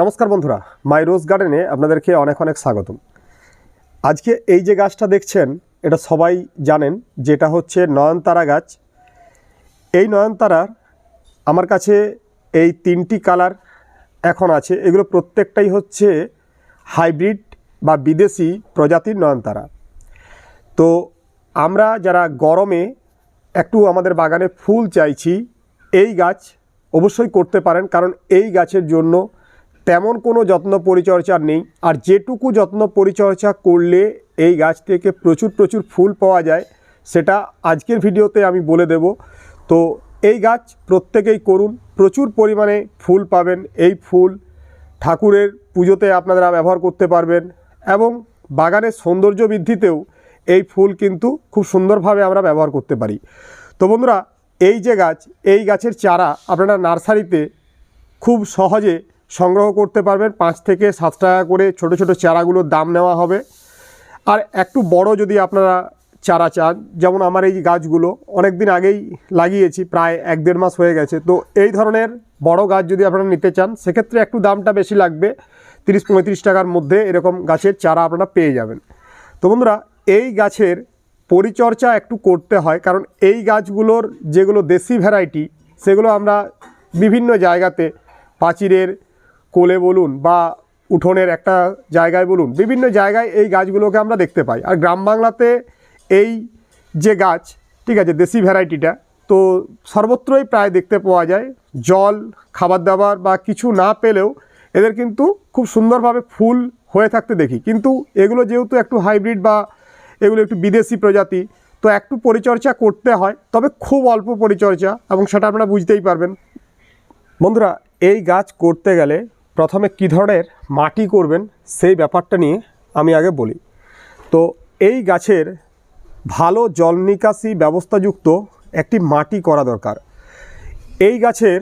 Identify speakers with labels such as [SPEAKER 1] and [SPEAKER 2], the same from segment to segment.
[SPEAKER 1] নমস্কার বন্ধুরা, মাই রোজ গার্ডেনে আপনাদেরকে অনেক অনেক স্বাগতম। আজকে এই যে গাছটা দেখছেন, এটা সবাই জানেন যেটা হচ্ছে নয়নতারা গাছ। এই নয়নতারার আমার কাছে এই তিনটি কালার এখন আছে। এগুলো প্রত্যেকটাই হচ্ছে হাইব্রিড বা বিদেশি প্রজাতির নয়নতারা। তো আমরা যারা গরমে একটু আমাদের বাগানে ফুল চাইছি, এই গাছ অবশ্যই করতে পারেন, কারণ এই গাছের জন্য তেমন কোনো যত্ন পরিচর্যা নেই। আর যেটুকু যত্ন পরিচর্যা করলে এই গাছ থেকে প্রচুর প্রচুর ফুল পাওয়া যায়, সেটা আজকের ভিডিওতে আমি বলে দেব। তো এই গাছ প্রত্যেকেই করুন, প্রচুর পরিমাণে ফুল পাবেন। এই ফুল ঠাকুরের পুজোতে আপনারা ব্যবহার করতে পারবেন এবং বাগানের সৌন্দর্য বৃদ্ধিতেও এই ফুল কিন্তু খুব সুন্দরভাবে আমরা ব্যবহার করতে পারি। তো বন্ধুরা, এই যে গাছ, এই গাছের চারা আপনারা নার্সারিতে খুব সহজে সংগ্রহ করতে পারবেন। পাঁচ থেকে সাত টাকা করে ছোট ছোট চারাগুলোর দাম নেওয়া হবে। আর একটু বড় যদি আপনারা চারা চান, যেমন আমার এই গাছগুলো অনেক দিন আগেই লাগিয়েছি, প্রায় এক দেড় মাস হয়ে গেছে। তো এই ধরনের বড় গাছ যদি আপনারা নিতে চান, সেক্ষেত্রে একটু দামটা বেশি লাগবে। তিরিশ, পঁয়ত্রিশ টাকার মধ্যে এরকম গাছের চারা আপনারা পেয়ে যাবেন। তো বন্ধুরা, এই গাছের পরিচর্যা একটু করতে হয়, কারণ এই গাছগুলোর যেগুলো দেশি ভ্যারাইটি, সেগুলো আমরা বিভিন্ন জায়গাতে, পাচিরের কোলে বলুন বা উঠোনের একটা জায়গায় বলুন, বিভিন্ন জায়গায় এই গাছগুলোকে আমরা দেখতে পাই। আর গ্রাম বাংলাতে এই যে গাছ, ঠিক আছে, দেশি ভ্যারাইটিটা, তো সর্বত্রই প্রায় দেখতে পাওয়া যায়। জল, খাবার দাবার বা কিছু না পেলেও এদের কিন্তু খুব সুন্দরভাবে ফুল হয়ে থাকতে দেখি। কিন্তু এগুলো যেহেতু একটু হাইব্রিড বা এগুলো একটু বিদেশি প্রজাতি, তো একটু পরিচর্যা করতে হয়, তবে খুব অল্প পরিচর্যা এবং সেটা আপনারা বুঝতেই পারবেন। বন্ধুরা, এই গাছ করতে গেলে প্রথমে কী ধরনের মাটি করবেন সেই ব্যাপারটা নিয়ে আমি আগে বলি। তো এই গাছের ভালো জল নিকাশি ব্যবস্থাযুক্ত একটি মাটি করা দরকার। এই গাছের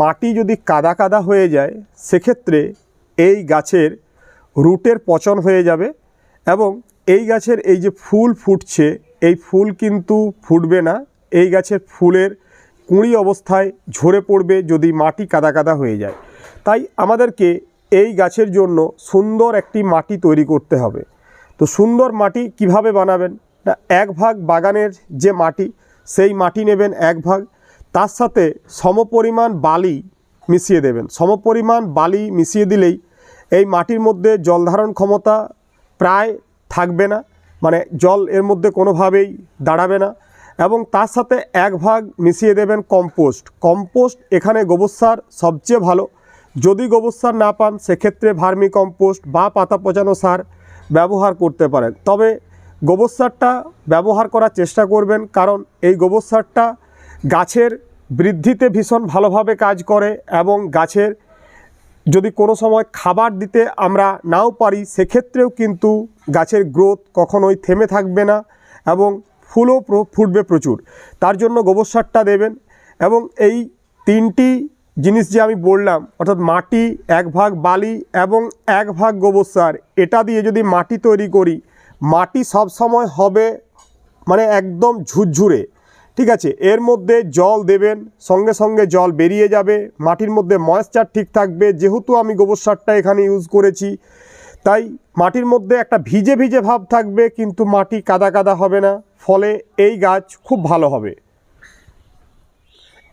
[SPEAKER 1] মাটি যদি কাদা কাদা হয়ে যায়, সেক্ষেত্রে এই গাছের রুটের পচন হয়ে যাবে এবং এই গাছের এই যে ফুল ফুটছে, এই ফুল কিন্তু ফুটবে না। এই গাছের ফুলের কুঁড়ি অবস্থায় ঝরে পড়বে যদি মাটি কাদা কাদা হয়ে যায়। তাই আমাদেরকে এই গাছের জন্য সুন্দর একটি মাটি তৈরি করতে হবে। তো সুন্দর মাটি কীভাবে বানাবেন? না, এক ভাগ বাগানের যে মাটি, সেই মাটি নেবেন এক ভাগ। তার সাথে সমপরিমাণ বালি মিশিয়ে দেবেন। সমপরিমাণ বালি মিশিয়ে দিলেই এই মাটির মধ্যে জলধারণ ক্ষমতা প্রায় থাকবে না। মানে জল এর মধ্যে কোনোভাবেই দাঁড়াবে না। এবং তার সাথে এক ভাগ মিশিয়ে দেবেন কম্পোস্ট। কম্পোস্ট এখানে গোবর সার সবচেয়ে ভালো। যদি গোবর সার না পান, সেক্ষেত্রে ভার্মি কম্পোস্ট বা পাতা পচানো সার ব্যবহার করতে পারেন। তবে গোবর সারটা ব্যবহার করার চেষ্টা করবেন, কারণ এই গোবর সারটা গাছের বৃদ্ধিতে ভীষণ ভালোভাবে কাজ করে এবং গাছের যদি কোনো সময় খাবার দিতে আমরা নাও পারি, সেক্ষেত্রেও কিন্তু গাছের গ্রোথ কখনোই থেমে থাকবে না এবং ফুলও ফুটবে প্রচুর। তার জন্য গোবর সারটা দেবেন এবং এই তিনটি জিনিস যে আমি বললাম, অর্থাৎ মাটি এক ভাগ বালি এবং এক ভাগ গোবর সার, এটা দিয়ে যদি মাটি তৈরি করি, মাটি সব সময় হবে মানে একদম ঝুরঝুরে, ঠিক আছে? এর মধ্যে জল দেবেন, সঙ্গে সঙ্গে জল বেরিয়ে যাবে, মাটির মধ্যে ময়েশ্চার ঠিক থাকবে, যেহেতু আমি গোবর সারটা এখানে ইউজ করেছি, তাই মাটির মধ্যে একটা ভিজে ভিজে ভাব থাকবে, কিন্তু মাটি কাদা কাদা হবে না, ফলে এই গাছ খুব ভালো হবে।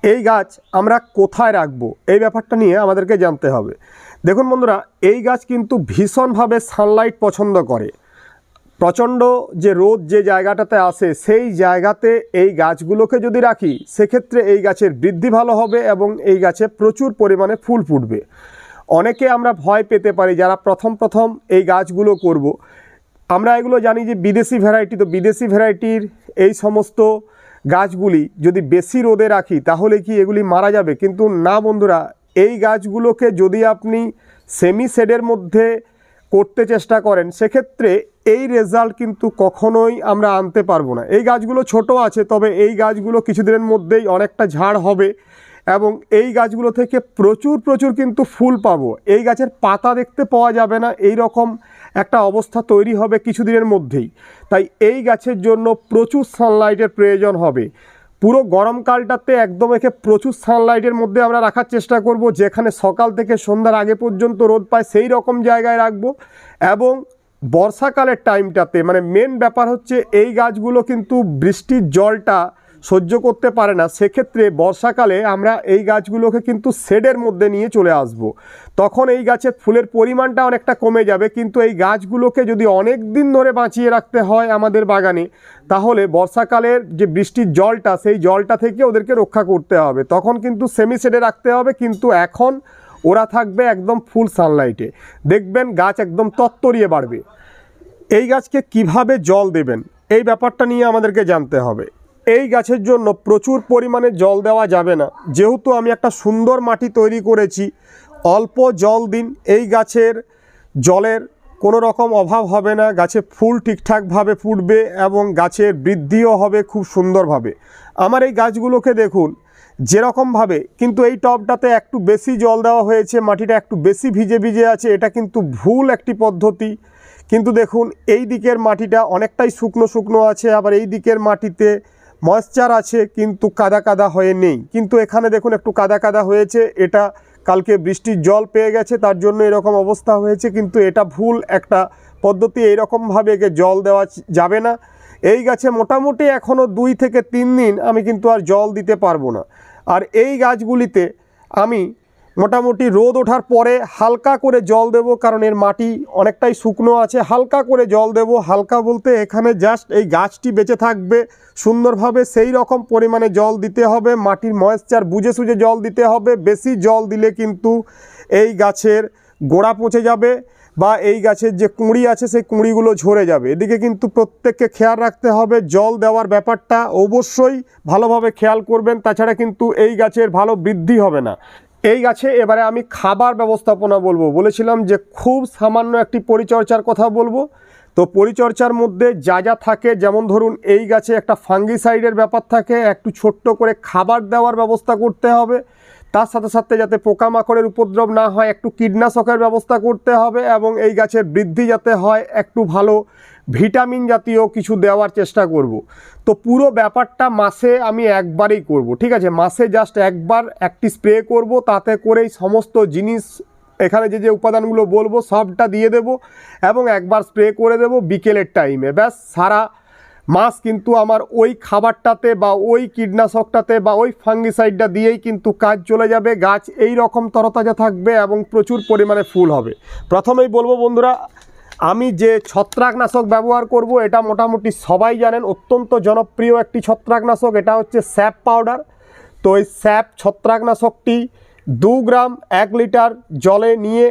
[SPEAKER 1] এই গাছ আমরা কোথায় রাখব? এই ব্যাপারটা নিয়ে আমাদেরকে জানতে হবে। দেখুন বন্ধুরা, এই গাছ কিন্তু ভীষণভাবে সানলাইট পছন্দ করে। প্রচণ্ড যে রোদ যে জায়গাটাতে আসে, সেই জায়গাতে এই গাছগুলোকে যদি রাখি, সেক্ষেত্রে এই গাছের বৃদ্ধি ভালো হবে এবং এই গাছে প্রচুর পরিমাণে ফুল ফুটবে। অনেকে আমরা ভয় পেতে পারি যারা প্রথম প্রথম এই গাছগুলো করব। আমরা এগুলো জানি যে বিদেশি ভ্যারাইটি তো বিদেশি ভ্যারাইটির এই সমস্ত গাছগুলি যদি বেশি রোদে রাখি, তাহলে কি এগুলি মারা যাবে? কিন্তু না বন্ধুরা, এই গাছগুলোকে যদি আপনি সেমি শেডের মধ্যে করতে চেষ্টা করেন, সেক্ষেত্রে এই রেজাল্ট কিন্তু কখনোই আমরা আনতে পারব না। এই গাছগুলো ছোট আছে, তবে এই গাছগুলো কিছুদিনের মধ্যেই অনেকটা ঝাড় হবে এবং এই গাছগুলো থেকে প্রচুর প্রচুর কিন্তু ফুল পাবো। এই গাছের পাতা দেখতে পাওয়া যাবে না এই রকম একটা অবস্থা তৈরি হবে কিছুদিনের মধ্যেই। তাই এই গাছের জন্য প্রচুর সানলাইটের প্রয়োজন হবে। পুরো গরমকালটাতে একদম একে প্রচুর সানলাইটের মধ্যে আমরা রাখার চেষ্টা করব, যেখানে সকাল থেকে সন্ধ্যার আগে পর্যন্ত রোদ পায়, সেই রকম জায়গায় রাখব। এবং বর্ষাকালের টাইমটাতে মানে মেন ব্যাপার হচ্ছে এই গাছগুলো কিন্তু বৃষ্টির জলটা সহ্য করতে পারে না, সেক্ষেত্রে বর্ষাকালে আমরা এই গাছগুলোকে কিন্তু শেডের মধ্যে নিয়ে চলে আসব। তখন এই গাছের ফুলের পরিমাণটা অনেকটা কমে যাবে, কিন্তু এই গাছগুলোকে যদি অনেক দিন ধরে বাঁচিয়ে রাখতে হয় আমাদের বাগানে, তাহলে বর্ষাকালের যে বৃষ্টির জলটা, সেই জলটা থেকে ওদেরকে রক্ষা করতে হবে। তখন কিন্তু সেমি শেডে রাখতে হবে, কিন্তু এখন ওরা থাকবে একদম ফুল সানলাইটে। দেখবেন গাছ একদম তত্তরিয়ে বাড়বে। এই গাছকে কীভাবে জল দেবেন, এই ব্যাপারটা নিয়ে আমাদেরকে জানতে হবে। এই গাছের জন্য প্রচুর পরিমাণে জল দেওয়া যাবে না। যেহেতু আমি একটা সুন্দর মাটি তৈরি করেছি, অল্প জল দিন, এই গাছের জলের কোনো রকম অভাব হবে না, গাছে ফুল ঠিকঠাকভাবে ফুটবে এবং গাছের বৃদ্ধিও হবে খুব সুন্দরভাবে। আমার এই গাছগুলোকে দেখুন, যেরকমভাবে, কিন্তু এই টবটাতে একটু বেশি জল দেওয়া হয়েছে, মাটিটা একটু বেশি ভিজে ভিজে আছে, এটা কিন্তু ভুল একটি পদ্ধতি। কিন্তু দেখুন, এই দিকের মাটিটা অনেকটাই শুকনো শুকনো আছে, আবার এই দিকের মাটিতে ময়েশ্চার আছে, কিন্তু কাদা কাদা হয়ে নেই। কিন্তু এখানে দেখুন একটু কাদা কাদা হয়েছে। এটা কালকে বৃষ্টির জল পেয়ে গেছে, তার জন্য এরকম অবস্থা হয়েছে, কিন্তু এটা ভুল একটা পদ্ধতি। এইরকমভাবে একে জল দেওয়া যাবে না। এই গাছে মোটামুটি এখনও দুই থেকে তিন দিন আমি কিন্তু আর জল দিতে পারব না। আর এই গাছগুলিতে আমি মোটামুটি রোদ ওঠার পরে হালকা করে জল দেব, কারণ এর মাটি অনেকটাই শুকনো আছে। হালকা করে জল দেব, হালকা বলতে এখানে জাস্ট এই গাছটি বেঁচে থাকবে। সুন্দরভাবে সেই রকম পরিমাণে জল দিতে হবে, মাটির ময়েশ্চার বুঝে সুঝে জল দিতে হবে। বেশি জল দিলে কিন্তু এই গাছের গোড়া পচে যাবে বা এই গাছের যে কুঁড়ি আছে, সেই কুঁড়িগুলো ঝরে যাবে। এদিকে কিন্তু প্রত্যেককে খেয়াল রাখতে হবে, জল দেওয়ার ব্যাপারটা অবশ্যই ভালোভাবে খেয়াল করবেন। তাছাড়া কিন্তু এই গাছের ভালো বৃদ্ধি হবে না। এই গাছে এবারে আমি খাবার ব্যবস্থাপনা বলব। বলেছিলাম যে খুব সামান্য একটি পরিচর্যার কথা বলব। তো পরিচর্যার মধ্যে যা যা থাকে, যেমন ধরুন এই গাছে একটা ফাঙ্গিসাইডের ব্যাপার থাকে, একটু ছোট্ট করে খাবার দেওয়ার ব্যবস্থা করতে হবে। তার সাথে সাথে যাতে পোকামাকড়ের উপদ্রব না হয়, একটু কীটনাশকের ব্যবস্থা করতে হবে এবং এই গাছের বৃদ্ধি যাতে হয়, একটু ভালো ভিটামিন জাতীয় কিছু দেওয়ার চেষ্টা করব। তো পুরো ব্যাপারটা মাসে আমি একবারেই করব, ঠিক আছে মাসে জাস্ট একবার একটি স্প্রে করব, তাতে করেই সমস্ত জিনিস, এখানে যে যে উপাদানগুলো বলব সবটা দিয়ে দেব এবং একবার স্প্রে করে দেব বিকেলের টাইমে ব্যাস, সারা মাছ কিন্তু আমার ওই খাবারটাতে বা ওই কীটনাশকটাতে বা ওই ফাঙ্গিসাইডটা দিয়েই কিন্তু কাজ চলে যাবে। গাছ এই রকম তরতাজা থাকবে এবং প্রচুর পরিমাণে ফুল হবে। প্রথমেই বলব বন্ধুরা, আমি যে ছত্রাকনাশক ব্যবহার করব, এটা মোটামুটি সবাই জানেন, অত্যন্ত জনপ্রিয় একটি ছত্রাকনাশক, এটা হচ্ছে স্যাপ পাউডার। তো এই স্যাপ ছত্রাকনাশকটি দু গ্রাম এক লিটার জলে নিয়ে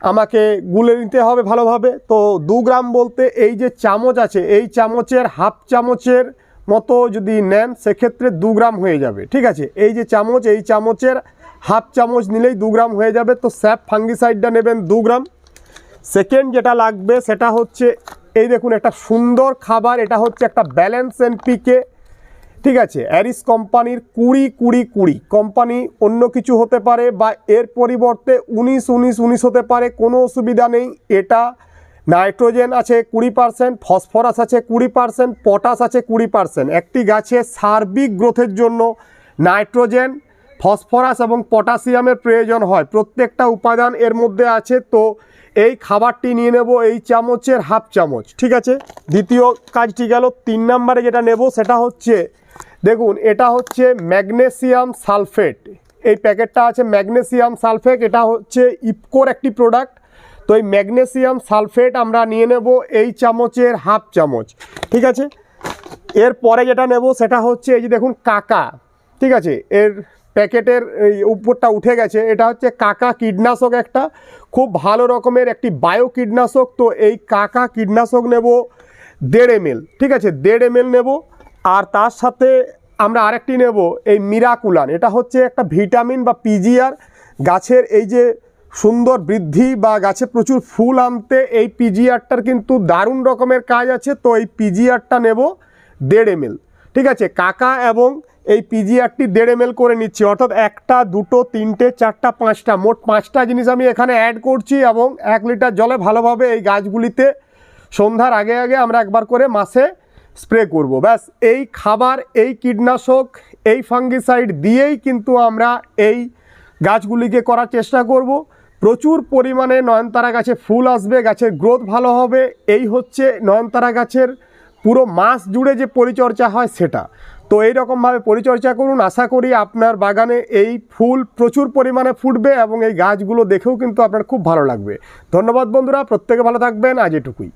[SPEAKER 1] আমাকে গুলে নিতে হবে ভালোভাবে। তো দু গ্রাম বলতে এই যে চামচ আছে, এই চামচের হাফ চামচের মতো যদি নেন, সেক্ষেত্রে দু গ্রাম হয়ে যাবে, ঠিক আছে? এই যে চামচ, এই চামচের হাফ চামচ নিলেই দু গ্রাম হয়ে যাবে। তো স্যাপ ফাঙ্গিসাইডটা নেবেন দু গ্রাম। সেকেন্ড যেটা লাগবে, সেটা হচ্ছে, এই দেখুন, একটা সুন্দর খাবার, এটা হচ্ছে একটা ব্যালেন্স এন্ড পিকে ঠিক আছে অ্যারিস কোম্পানির কুড়ি কুড়ি কুড়ি। কোম্পানি অন্য কিছু হতে পারে বা এর পরিবর্তে উনিশ উনিশ উনিশ হতে পারে, কোনো অসুবিধা নেই। এটা নাইট্রোজেন আছে কুড়ি পার্সেন্ট, ফসফরাস আছে কুড়ি পার্সেন্ট, পটাশ আছে কুড়ি পার্সেন্ট। একটি গাছে সার্বিক গ্রোথের জন্য নাইট্রোজেন, ফসফরাস এবং পটাশিয়ামের প্রয়োজন হয়। প্রত্যেকটা উপাদান এর মধ্যে আছে, তো এই খাবারটি নিয়ে নেব এই চামচের হাফ চামচ। ঠিক আছে, দ্বিতীয় কাজটি গেল, তিন নম্বরে যেটা নেব সেটা হচ্ছে দেখুন, এটা হচ্ছে ম্যাগনেসিয়াম সালফেট। এই প্যাকেটটা আছে ম্যাগনেসিয়াম সালফেট, এটা হচ্ছে ইপকোর একটি প্রোডাক্ট। তো এই ম্যাগনেসিয়াম সালফেট আমরা নিয়ে নেব এই চামচের হাফ চামচ, ঠিক আছে? এর পরে যেটা নেব সেটা হচ্ছে এই যে দেখুন, কাকা, ঠিক আছে? এর প্যাকেটের এই উপরটা উঠে গেছে, এটা হচ্ছে কাকা কীটনাশক একটা। খুব ভালো রকমের একটি বায়ো কীটনাশক তো এই কাকা কীটনাশক নেব দেড় এমএল, ঠিক আছে? দেড় এমএল নেব। আর তার সাথে আমরা আরেকটি নেব, এই মিরাকুলান। এটা হচ্ছে একটা ভিটামিন বা পিজিআর গাছের এই যে সুন্দর বৃদ্ধি বা গাছে প্রচুর ফুল আনতে এই পিজিআরটার কিন্তু দারুণ রকমের কাজ আছে। তো এই পিজিআরটা নেব দেড় এমএল ঠিক আছে, কাকা এবং এই পিজিআরটি দেড় এমএল করে নিচ্ছি। অর্থাৎ একটা, দুটো, তিনটে, চারটা, পাঁচটা, মোট পাঁচটা জিনিস আমি এখানে অ্যাড করছি এবং এক লিটার জলে ভালোভাবে এই গাছগুলিতে সন্ধ্যার আগে আগে আমরা একবার করে মাসে স্প্রে করব। ব্যাস, এই খাবার, এই কীটনাশক, এই ফাঙ্গিসাইড দিয়েই কিন্তু আমরা এই গাছগুলিকে করার চেষ্টা করব। প্রচুর পরিমাণে নয়নতারা গাছে ফুল আসবে, গাছের গ্রোথ ভালো হবে। এই হচ্ছে নয়নতারা গাছের পুরো মাস জুড়ে যে পরিচর্যা হয় সেটা। তো এই রকমভাবে পরিচর্যা করুন। আশা করি আপনার বাগানে এই ফুল প্রচুর পরিমাণে ফুটবে এবং এই গাছগুলো দেখেও কিন্তু আপনার খুব ভালো লাগবে। ধন্যবাদ বন্ধুরা, প্রত্যেকে ভালো থাকবেন। আজ এটুকুই।